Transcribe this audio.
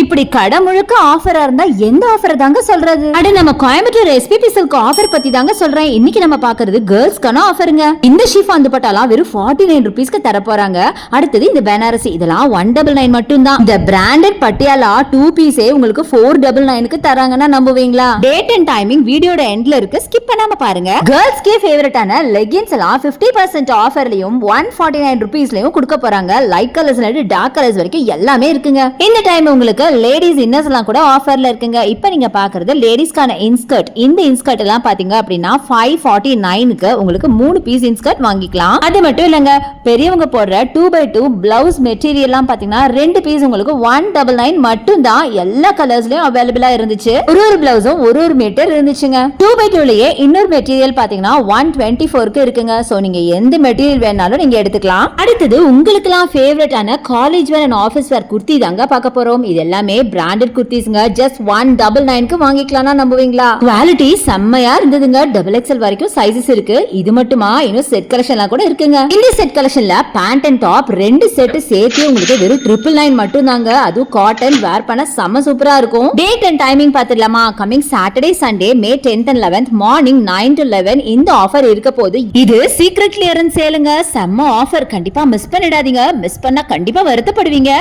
இப்படி கடை முழுக்க ஆஃபரா இருந்தா எந்த ஆஃபர் தாங்க சொல்றது? அட நம்ம கோயம்புத்தூர் எஸ்பிபி சில்க் ஆஃபர் பத்தி தாங்க சொல்றேன். இன்னைக்கு நம்ம பாக்குறது கேர்ள்ஸ்க்கான ஆஃபருங்க இந்த ஷீஃபா வந்து பட்டாலாம் வெறும் ஃபார்ட்டி நைன் ருபீஸ்க்கு தர போறாங்க. அடுத்தது இந்த பெனாரசி இதெல்லாம் ஒன் டபுள் நைன் மட்டும் தான். இந்த பிராண்டட் பட்டியாலா டூ பீஸே உங்களுக்கு ஃபோர் டபுள் நைனுக்கு தராங்கன்னா நம்புவீங்களா? டேட் அண்ட் டைமிங் வீடியோட எண்ட்ல இருக்கு ஸ்கிப் பண்ணாம பாருங்க. கேர்ள்ஸ்க்கே ஃபேவரட்டான லெகின்ஸ் எல்லாம் பிப்டி பர்சன்ட் ஆஃபர்லயும் ஒன் ஃபார்ட்டி நைன் ருபீஸ்லயும் கொடுக்க போறாங்க. லைட் கலர்ஸ் டார்க் கலர்ஸ் வரைக்கும் எல்லாமே இருக்குங்க. இந்த டைம் உங்களுக்கு லேடிஸ் இன்னர்ஸ் எல்லாம் கூட ஆஃபர்ல இருக்குங்க. இப்போ நீங்க பாக்குறது லேடிஸ்க்கான இன்ஸ்கர்ட் இந்த இன்ஸ்கர்ட் எல்லாம் பாத்தீங்க அப்படின்னா ஃபைவ் ஃபார்ட்டி நைனுக்கு உங்களுக்கு மூணு பீஸ் இன்ஸ்கர்ட் வாங்கிக்கலாம். அது மட்டும் இல்லைங்க பெரியவங்க போடுற டூ பை டூ பிளவுஸ் மெட்டீரியல்லாம் பாத்தீங்கன்னா ரெண்டு பீஸ் உங்களுக்கு ஒன் டபுள் நைன் மட்டும் தான் எல்லா கலர்ஸ்லயும் அவைலபிளா இருந்துச்சு. ஒரு ஒரு பிளவுஸும் ஒரு ஒரு மீட்டர் இருந்துச்சுங்க. டூ பை டூலயே இன்னொரு மெட்டீரியல் பாத்தீங்கன்னா ஒன் டுவெண்ட்டி ஃபோருக்கு இருக்குங்க. சோ நீங்க எந்த மெட்டீரியல் வேணாலும் நீங்க எடுத்துக்கலாம். அடுத்தது உங்களுக்குலாம் ஃபேவரட்டான college wear and office wear kurti தாங்க பார்க்க போறோம். இதெல்லாம் எல்லாமே பிராண்டட் குர்த்திஸ்ங்க. ஜஸ்ட் ஒன் டபுள் நைனுக்கு வாங்கிக்கலாம்னா நம்புவீங்களா? குவாலிட்டி செம்மையா இருந்ததுங்க. டபுள் எக்ஸ்எல் வரைக்கும் சைஸஸ் இருக்கு. இது மட்டுமா? இன்னும் செட் கலெக்ஷன்லாம் கூட இருக்குங்க. இந்த செட் கலெக்ஷன்ல பேண்ட் அண்ட் டாப் ரெண்டு செட் சேர்த்து உங்களுக்கு வெறும் ட்ரிபிள் நைன் மட்டும் தாங்க அதுவும் காட்டன் வேர் பண்ண செம்ம சூப்பரா இருக்கும். Date and timing பாத்துடலாமா coming Saturday Sunday May tenth and eleventh morning nine to eleven இந்த ஆஃபர் இருக்க போது இது சீக்ரெட் கிளியரன்ஸ் சேலுங்க. செம்ம ஆஃபர் கண்டிப்பா மிஸ் பண்ணிடாதீங்க. மிஸ் பண்ணா கண்டிப்பா வருத்தப்படுவீங்க.